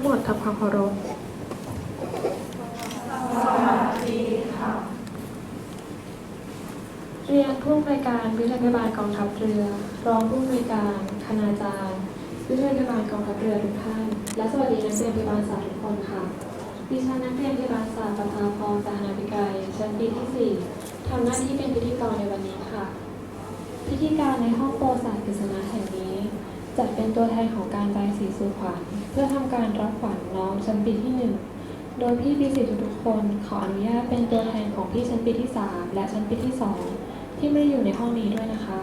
งหมดทำความเคารพเรียนผู้อำนวยการวิทยาบาลกองทัพเรือ รองผู้อำนวยการคณาจารย์วิทยาบาลกองทัพเรือทุกท่าน และสวัสดีนักเรียนพยาบาลศาสตร์ทุกคนค่ะ ดิฉันนักเรียนพยาบาลศาสตร์ประภาพรสหนาภิกัยชั้นปีที่ 4 ทำหน้าที่เป็นพิธีกรในวันนี้ค่ะ พิธีการในห้องโปรศาสตร์กฤษณะแห่งนี้จัดเป็นตัวแทนของการใบายสีสู่ขวัญ เพื่อทำการรับขวัญน้องชั้นปีที่หนึ่งโดยพี่ปีสีทุกๆคนขออนุญาตเป็นตัวแทนของพี่ชั้นปีที่3และชั้นปีที่2ที่ไม่อยู่ในห้องนี้ด้วยนะคะ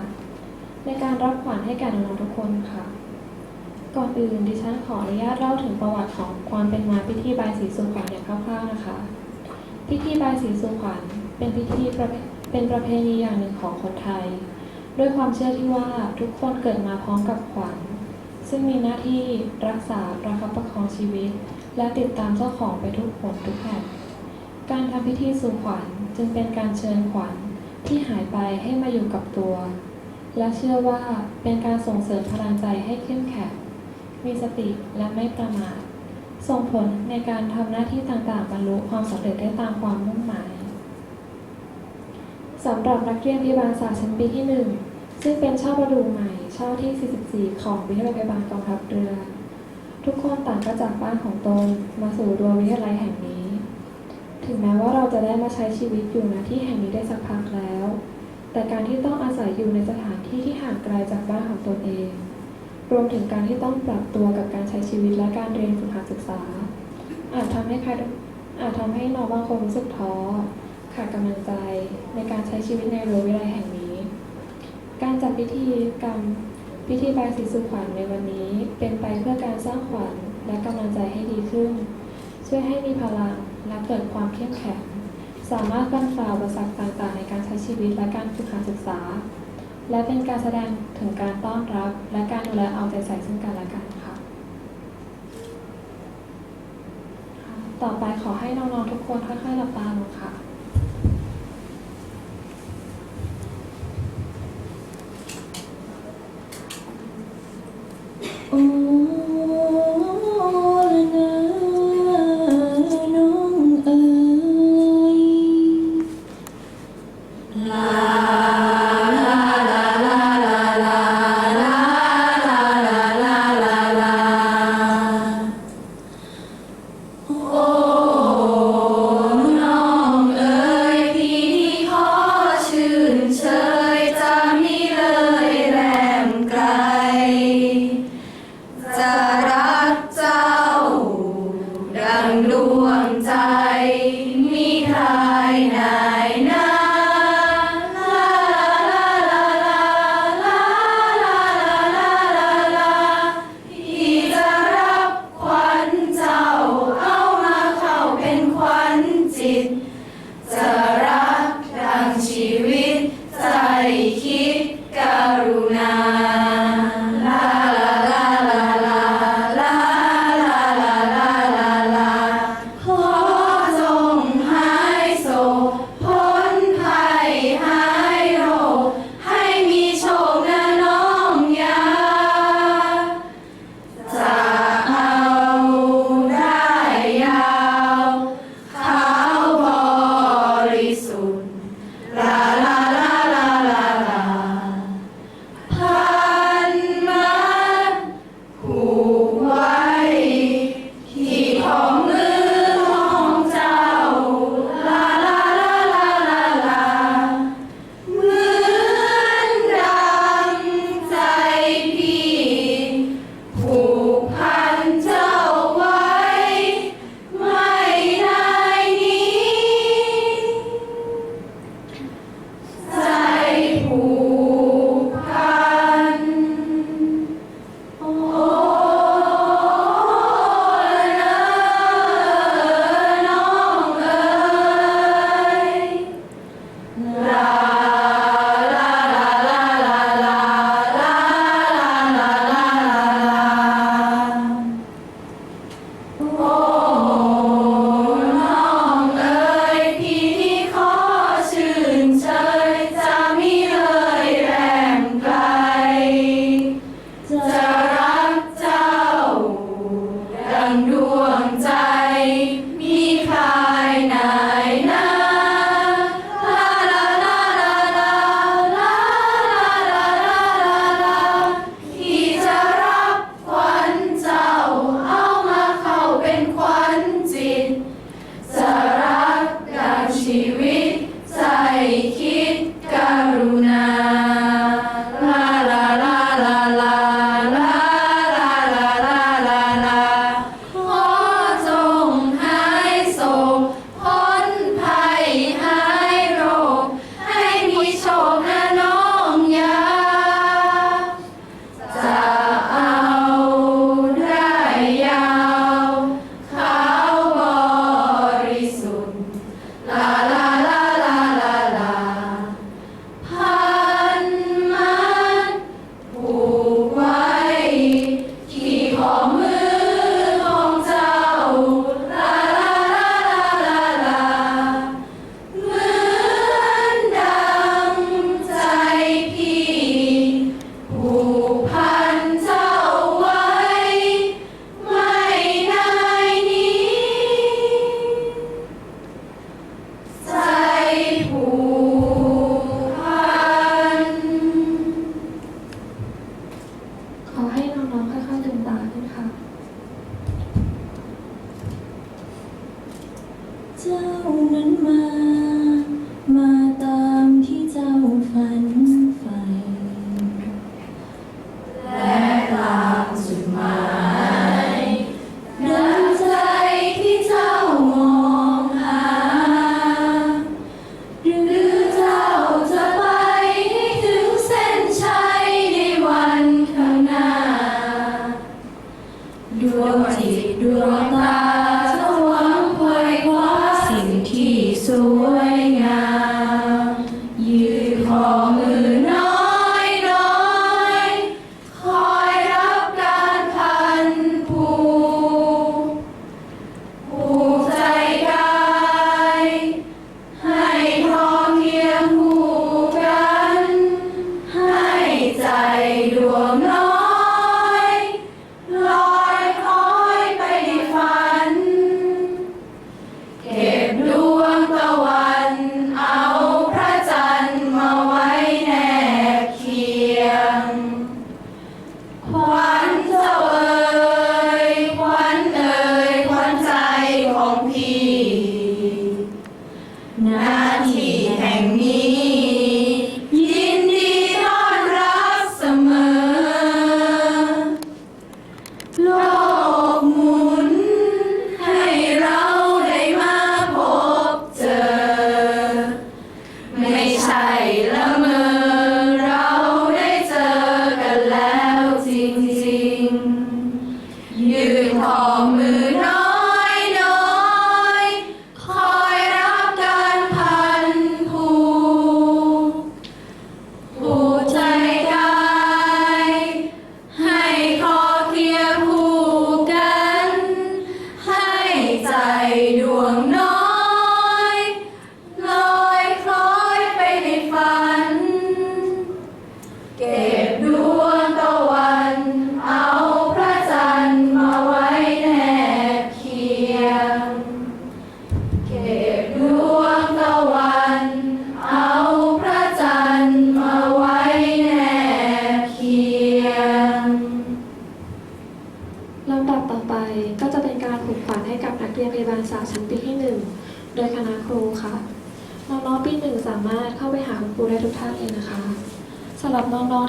ในการรับขวัญให้แก่น้องๆทุกคนค่ะ ก่อนอื่นดิฉันขออนุญาตเล่าถึงประวัติของความเป็นมาพิธีบายสีสู่ขวัญอย่างคร่าวๆนะคะ พิธีบายสีสู่ขวัญเป็นพิธีปเป็นประเพณีอย่างหนึ่งของคนไทย ด้วยความเชื่อที่ว่าทุกคนเกิดมาพร้อมกับขวัญ ซึ่งมีหน้าที่รักษาประคับประคองชีวิต และติดตามเจ้าของไปทุกผลทุกแห่งการทำพิธีสู่ขวัญจึงเป็นการเชิญขวัญที่หายไปให้มาอยู่กับตัว และเชื่อว่าเป็นการส่งเสริมพลังใจให้เข้มแข็งมีสติและไม่ประมาทส่งผลในการทำหน้าที่ต่างๆบรรลุความสำเร็จได้ตามความมุ่งหมายสำหรับนักเรียนพยาบาลศาสตร์ชั้นปีที่ 1 ซึ่งเป็นช่อประดูใหม่ ช่อที่ 44 ของวิทยาลัยพยาบาลกองทัพเรือ ทุกคนต่างก็จากบ้านของตนมาสู่รั้ววิทยาลัยแห่งนี้ ถึงแม้ว่าเราจะได้มาใช้ชีวิตอยู่ณที่แห่งนี้ได้สักพักแล้ว แต่การที่ต้องอาศัยอยู่ในสถานที่ที่ห่างไกลจากบ้านของตนเอง รวมถึงการที่ต้องปรับตัวกับการใช้ชีวิตและการเรียนฝึกหัดศึกษา อาจทำให้ใครอาจทำให้น้องบางคนรู้สึกท้อขาดกำลังใจในการใช้ชีวิตในรั้ววิทยาลัยแห่งนี้ การจัดพิธีกรรมพิธีบายสีสู่ขวัญในวันนี้ เป็นไปเพื่อการสร้างขวัญและกำลังใจให้ดีขึ้น ช่วยให้มีพลังและเกิดความเข้มแข็ง สามารถฟันฝ่าอุปสรรคต่างๆ ในการใช้ชีวิตและการฝึกหัดศึกษา และเป็นการแสดงถึงการต้อนรับ และการดูแลเอาใจใส่ซึ่งกันและกันค่ะ ต่อไปขอให้น้องๆทุกคนค่อยๆหลับตาลงค่ะ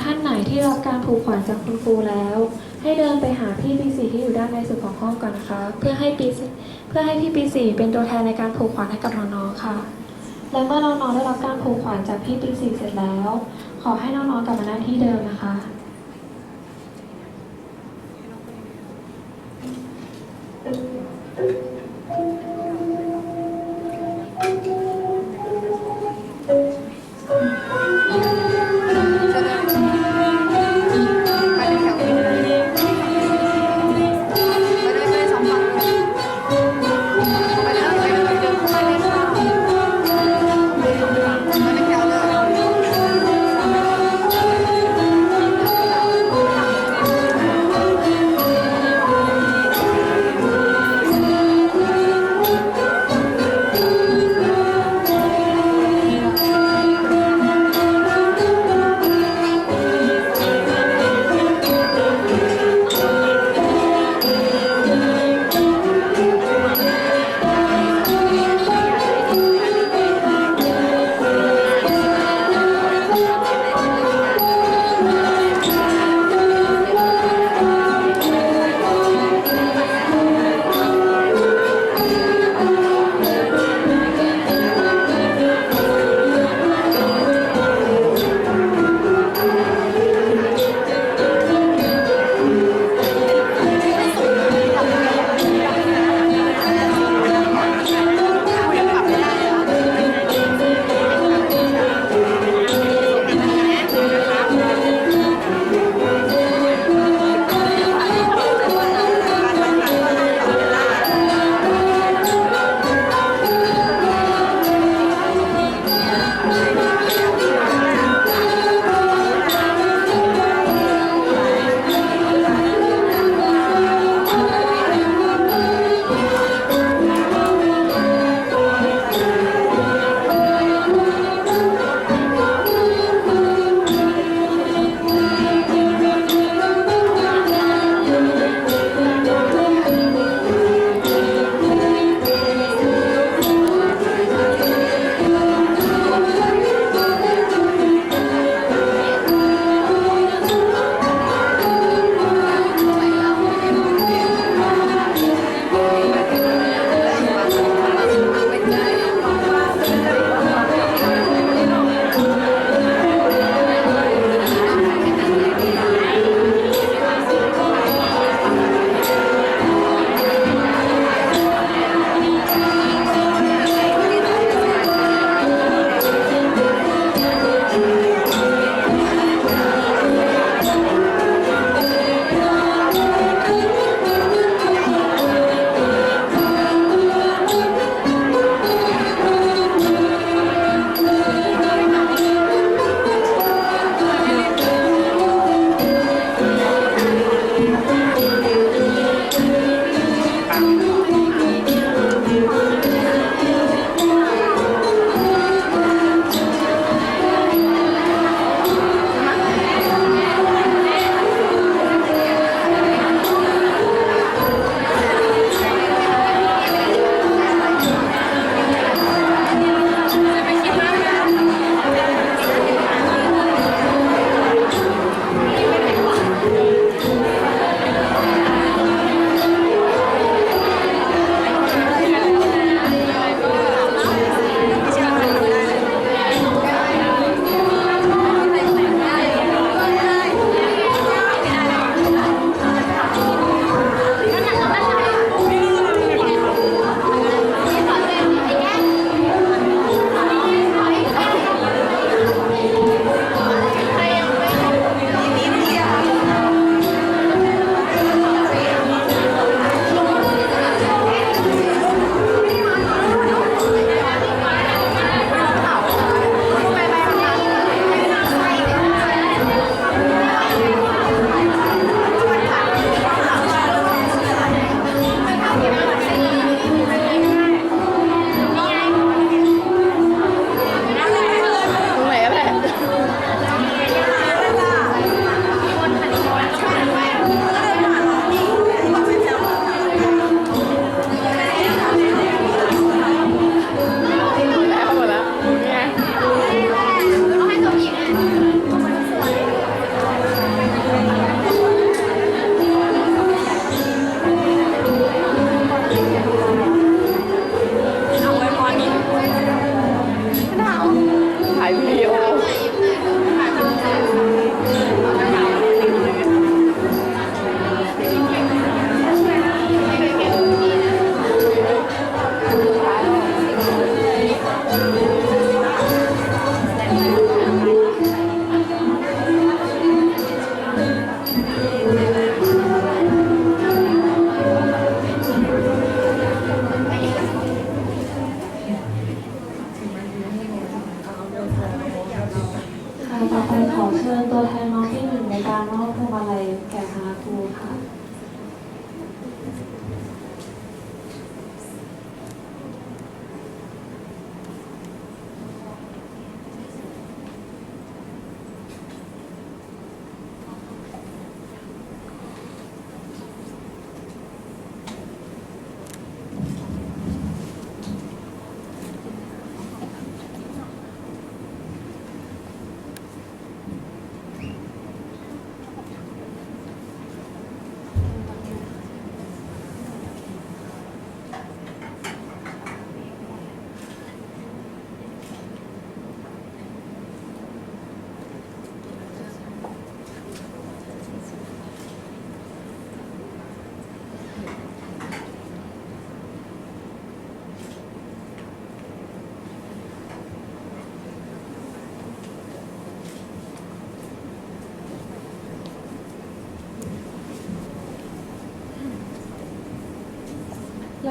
ท่านไหนที่รับการผูกขวัญจากคุณครูแล้ว ให้เดินไปหาพี่ปีสี่ที่อยู่ด้านในสุดของห้องก่อนนะคะ เพื่อให้ปีเพื่อให้พี่ปีสี่เป็นตัวแทนในการผูกขวัญให้กับน้องๆค่ะ และเมื่อน้องๆได้รับการผูกขวัญจากพี่ปีสี่เสร็จแล้ว ขอให้น้องๆกลับมาหน้าที่เดิมนะคะ嗯。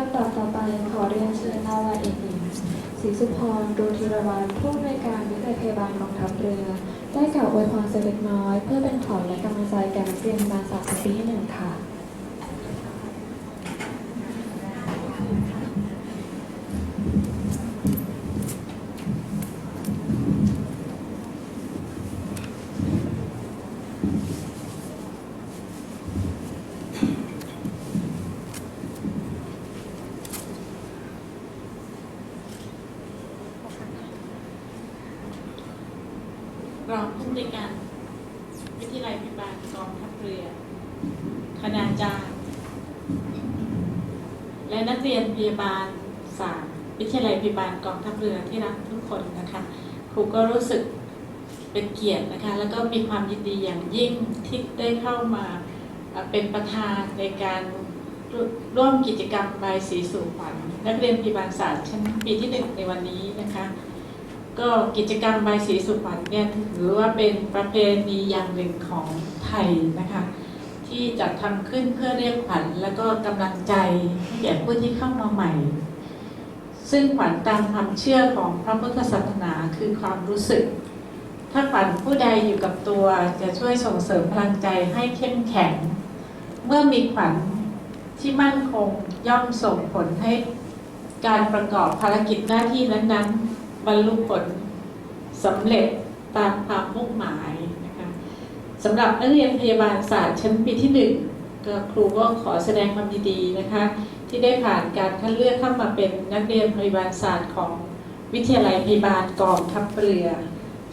ำดับต่อไปขอเรียนเชิญนาวาเอกหญิงศรีสุพรดูธีรวันผู้อำนวยการวิทยาพยาบาลกองทัพเรือ ได้กล่าวอวยพรสักเล็กน้อย เพื่อเป็นขวัญและกำลังใจแก่นักเรียนกาบาลศาสตร์ปีที่หนึ่งค่ะ รองผู้อำนวยการวิทยาลัยพยาบาลกองทัพเรือ คณาจารย์ และนักเรียนพยาบาลศาสตร์วิทยาลัยพยาบาลกองทัพเรือที่รักทุกคนนะคะครูก็รู้สึกเป็นเกียรตินะคะแล้วก็มีความยินดีอย่างยิ่งที่ได้เข้ามาเป็นประธานในการร่วมกิจกรรมใบสีสู่ขวัญนักเรียนพยาบาลศาสตร์ชั้นปีที่หนึ่งในวันนี้นะคะ ก็กิจกรรมใบสีสุพรรณเนี่ยถือว่าเป็นประเพณีอย่างหนึ่งของไทยนะคะ ที่จัดทำขึ้นเพื่อเรียกขวัญและก็กำลังใจให้แก่ผู้ที่เข้ามาใหม่ ซึ่งขวัญตามความเชื่อของพระพุทธศาสนาคือความรู้สึก ถ้าขวัญผู้ใดอยู่กับตัวจะช่วยส่งเสริมพลังใจให้เข้มแข็ง เมื่อมีขวัญที่มั่นคงย่อมส่งผลให้การประกอบภารกิจหน้าที่นั้นๆ บรรลุผลสำเร็จตามความมุ่งหมาย สำหรับนักเรียนพยาบาลศาสตร์ชั้นปีที่หนึ่งก็ครูก็ขอแสดงความยินดีนะคะ ที่ได้ผ่านการคัดเลือกเข้ามาเป็นนักเรียนพยาบาลศาสตร์ของวิทยาลัยพยาบาลกองทัพเรือ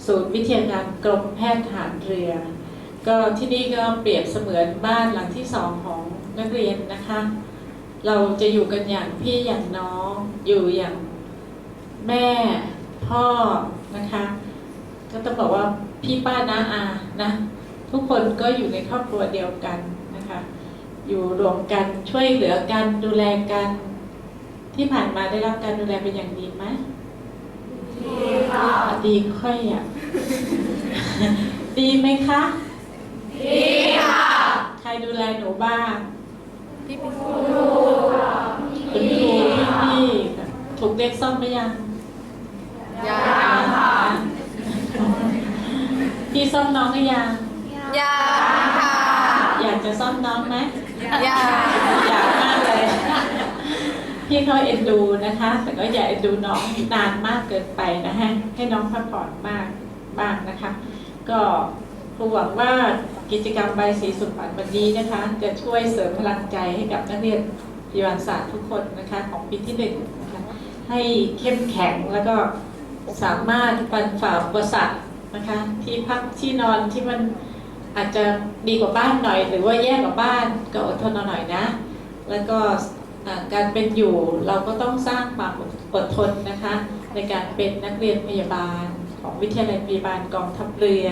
ศูนย์วิทยาการกรมแพทย์ทหารเรือ ก็ที่นี่ก็เปรียบเสมือนบ้านหลังที่สองของนักเรียนนะคะ เราจะอยู่กันอย่างพี่อย่างน้องอยู่อย่างแม่พ่อนะคะ ก็ต้องบอกว่าพี่ป้าน้าอานะ ทุกคนก็อยู่ในครอบครัวเดียวกันนะคะ อยู่รวมกันช่วยเหลือกันดูแลกัน ที่ผ่านมาได้รับการดูแลเป็นอย่างดีไหมดีค่ะดีค่อยอะดีไหมคะดีค่ะ ใครดูแลหนูบ้างพี่ปิ๊กคุณครูพี่ๆถูกเด็กซ่อมไหมยังยาค่ะพี่ซ่อมน้องหรือยัง ยาค่ะ อยากจะซ่อมน้องไหมยาอยากมากเลย พี่เขาเอ็นดูนะคะ แต่ก็อย่าเอ็นดูน้องนานมากเกินไปนะฮะ ให้น้องพักผ่อนมากบ้างนะคะ ก็ครูหวังว่ากิจกรรมใบสีสุขวัญวันนี้นะคะ จะช่วยเสริมพลังใจให้กับนักเรียนพยาบาลศาสตร์ทุกคนนะคะของปีที่หนึ่งนะคะให้เข้มแข็งแล้วก็สามารถปันฝ่าอุปสรรคนะคะ ที่พักที่นอนที่มัน อาจจะดีกว่าบ้านหน่อย หรือว่าแย่กว่าบ้านก็อดทนเอาหน่อยนะ แล้วก็การเป็นอยู่เราก็ต้องสร้างความอดทนนะคะ ในการเป็นนักเรียนพยาบาลของวิทยาลัยพยาบาลกองทัพเรือ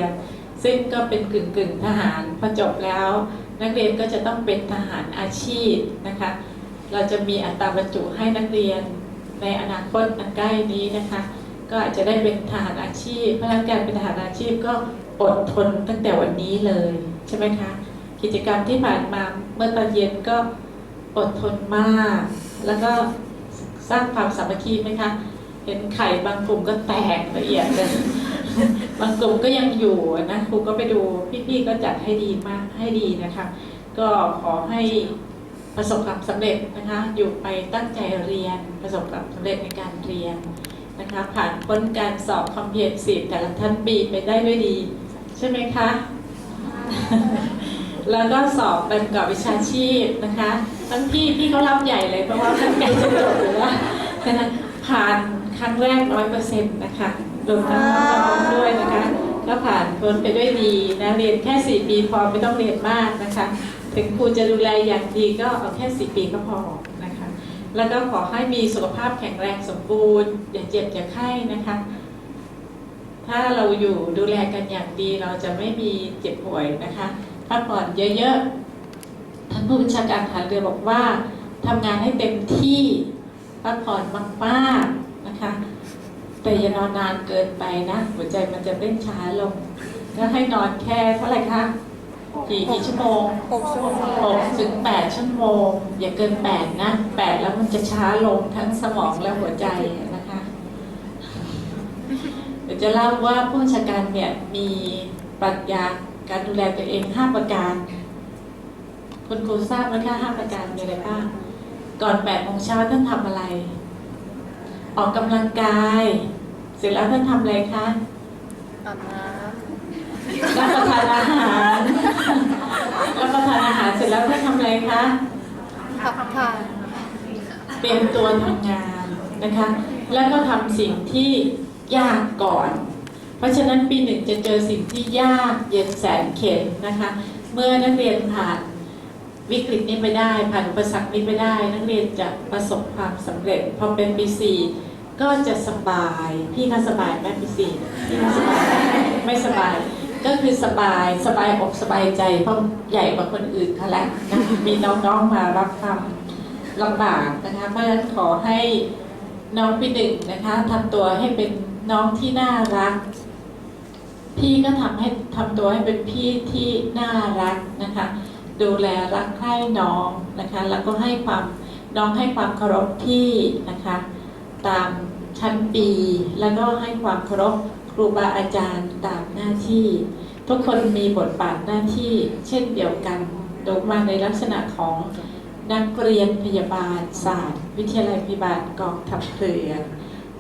ซึ่งก็เป็นกึ่งกึ่งทหารพอจบแล้ว นักเรียนก็จะต้องเป็นทหารอาชีพนะคะ เราจะมีอัตราบรรจุให้นักเรียนในอนาคตอันใกล้นี้นะคะ ก็อาจจะได้เป็นทหารอาชีพ เพราะฉะนั้นการเป็นทหารอาชีพก็อดทนตั้งแต่วันนี้เลยใช่ไหมคะ กิจกรรมที่ผ่านมาเมื่อตอนเย็นก็อดทนมาก แล้วก็สร้างความสามัคคีไหมคะ เห็นไข่บางกลุ่มก็แตกละเอียดเลยบางกลุ่มก็ยังอยู่นะครูก็ไปดูพี่ๆก็จัดให้ดีมากให้ดีนะคะ ก็ขอให้ประสบความสำเร็จนะคะ อยู่ไปตั้งใจเรียนประสบความสำเร็จในการเรียน นะคะ ผ่านพ้นการสอบคอมเพลซีแต่ละท่านบีไปได้ด้วยดี ใช่ไหมคะ แล้วก็สอบเป็นประกอบวิชาชีพนะคะทั้งพี่พี่เขารับใหญ่เลยเพราะว่าท่านใกล้จะจบหรือว่าผ่านครั้งแรกร้อยเปอร์เซ็นต์นะคะรวมทั้งน้องๆด้วยนะคะ ก็ผ่านพ้นไปด้วยดีนะเรียนแค่สี่ปีพอไม่ต้องเรียนมากนะคะ ถึงครูจะดูแลอย่างดีก็เอาแค่สี่ปีก็พอ แล้วก็ขอให้มีสุขภาพแข็งแรงสมบูรณ์ อย่าเจ็บอย่าไข้นะคะ ถ้าเราอยู่ดูแลกันอย่างดีเราจะไม่มีเจ็บป่วยนะคะพักผ่อนเยอะๆท่านผู้บัญชาการทหารเรือบอกว่าทำงานให้เต็มที่พักผ่อนมากๆนะคะ แต่อย่านอนนานเกินไปนะ หัวใจมันจะเต้นช้าลง ก็ให้นอนแค่เท่าไหร่คะ กี่กี่ชั่วโมงหกชั่วโมงหกถึงแปดชั่วโมง อย่าเกินแปดนะแปดแล้วมันจะช้าลงทั้งสมองและหัวใจนะคะเดี๋ยวจะเล่าว่าผู้บัญชาการเนี่ยมีปรัชญาการดูแลตัวเองห้าประการ คุณครูทราบไหมคะห้าประการมีอะไรบ้างก่อนแปดโมงเช้าท่านทำอะไร ออกกำลังกาย เสร็จแล้วท่านทำอะไรคะอาบน้ รับประทานอาหารรับประทานอาหารเสร็จแล้วท่านทำอะไรคะำขับถ่ายเตรียมตัวทำงานนะคะ แล้วก็ทำสิ่งที่ยากก่อน เพราะฉะนั้นปีหนึ่งจะเจอสิ่งที่ยากเย็นแสนเข็ญนะคะ เมื่อนักเรียนผ่านวิกฤตนี้ไปได้ ผ่านอุปสรรคนี้ไปได้ นักเรียนจะประสบความสำเร็จ พอเป็นปีสี่ก็จะสบาย พี่ก็สบายไหมปีสี่พี่ก็สบาย ไม่สบาย ก็คือสบายสบายอกสบายใจเพราะใหญ่กว่าคนอื่นเขาแล้วนะมีน้องๆมารับความลำบากนะคะเพราะฉะนั้นขอให้น้องพี่หนึ่งนะคะทำตัวให้เป็นน้องที่น่ารัก พี่ก็ทำให้ทำตัวให้เป็นพี่ที่น่ารักนะคะ ดูแลรักใคร่น้องนะคะ แล้วก็ให้ความน้องให้ความเคารพพี่นะคะ ตามชั้นปี แล้วก็ให้ความเคารพครูบาอาจารย์ตาม น้าที่ ทุกคนมีบทบาทหน้าที่เช่นเดียวกันโดยมาในลักษณะของนักเรียนพยาบาลศาสตร์ วิทยาลัยพยาบาลกองทัพเรือ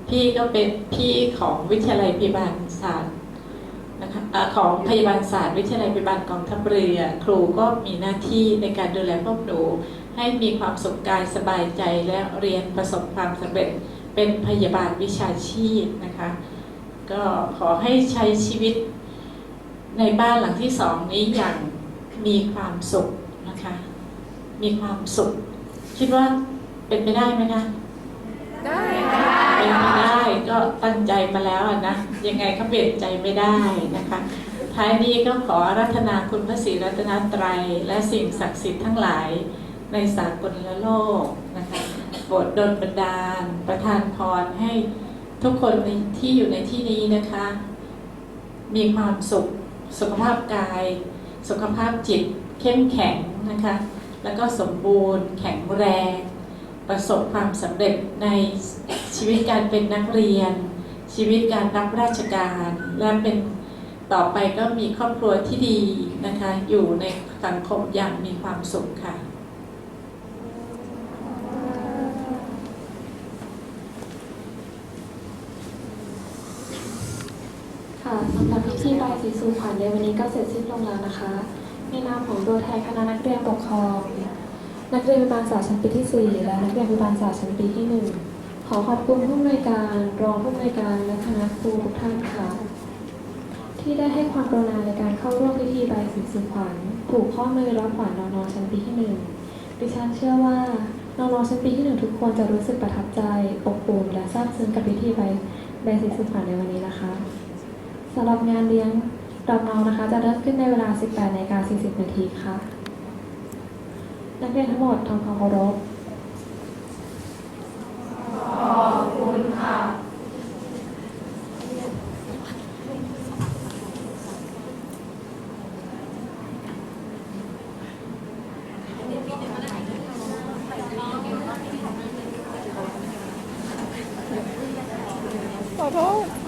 พี่ก็เป็นพี่ของวิทยาลัยพยาบาลศาสตร์นะคะอ่อของพยาบาลศาสตร์ วิทยาลัยพยาบาลกองทัพเรือ ครูก็มีหน้าที่ในการดูแลพวกหนูให้มีความสุขกายสบายใจและเรียนประสบความสำเร็จเป็นพยาบาลวิชาชีพนะคะ ก็ขอให้ใช้ชีวิตในบ้านหลังที่สองนี้อย่างมีความสุขนะคะ มีความสุข คิดว่าเป็นไปได้ไหมคะได้เป็นไปได้ก็ตั้งใจมาแล้วนะยังไงก็เปลี่ยนใจไม่ได้นะคะ ท้ายนี้ก็ขอรัธนาคุณพระศรีรัตนตรัย และสิ่งศักดิ์สิทธิ์ทั้งหลายในสากลโลกนะคะโปรดดลบันดาล ประทานพรให้ ทุกคนในที่อยู่ในที่นี้นะคะ มีความสุขสุขภาพกาย สุขภาพจิต เข้มแข็งนะคะ แล้วก็สมบูรณ์ แข็งแรง ประสบความสำเร็จในชีวิตการเป็นนักเรียน ชีวิตการรับราชการ และเป็นต่อไปก็มีครอบครัวที่ดีนะคะ อยู่ในสังคมอย่างมีความสุขค่ะ ค่ะสำหรับพิธีบายสีสู่ขวัญในวันนี้ก็เสร็จสิ้นลงแล้วนะคะ ในนามของตัวแทนคณะนักเรียนปกครอง นักเรียนพิบาลศาสตร์ชั้นปีที่ 4 และนักเรียนพิบาลศาสตร์ชั้นปีที่ 1 ขอขอบคุณผู้อำนวยการ รองผู้อำนวยการและคณะครูทุกท่านค่ะ ที่ได้ให้ความกรุณาในการเข้าร่วมพิธีบายสีสู่ขวัญผูกข้อมือรับขวัญน้องๆชั้นปีที่ 1 ดิฉันเชื่อว่าน้องๆชั้นปีที่1ทุกคนจะรู้สึกประทับใจอบอุ่นและซาบซึ้งกับพิธีใบใบสีสู่ขวัญในวันนี้นะคะ สำหรับงานเลี้ยงรับน้องนะคะ จะเริ่มขึ้นในเวลา 18นาฬิ40 นาทีค่ะ นักเรียนทั้งหมดทำความเคารพขอโทษ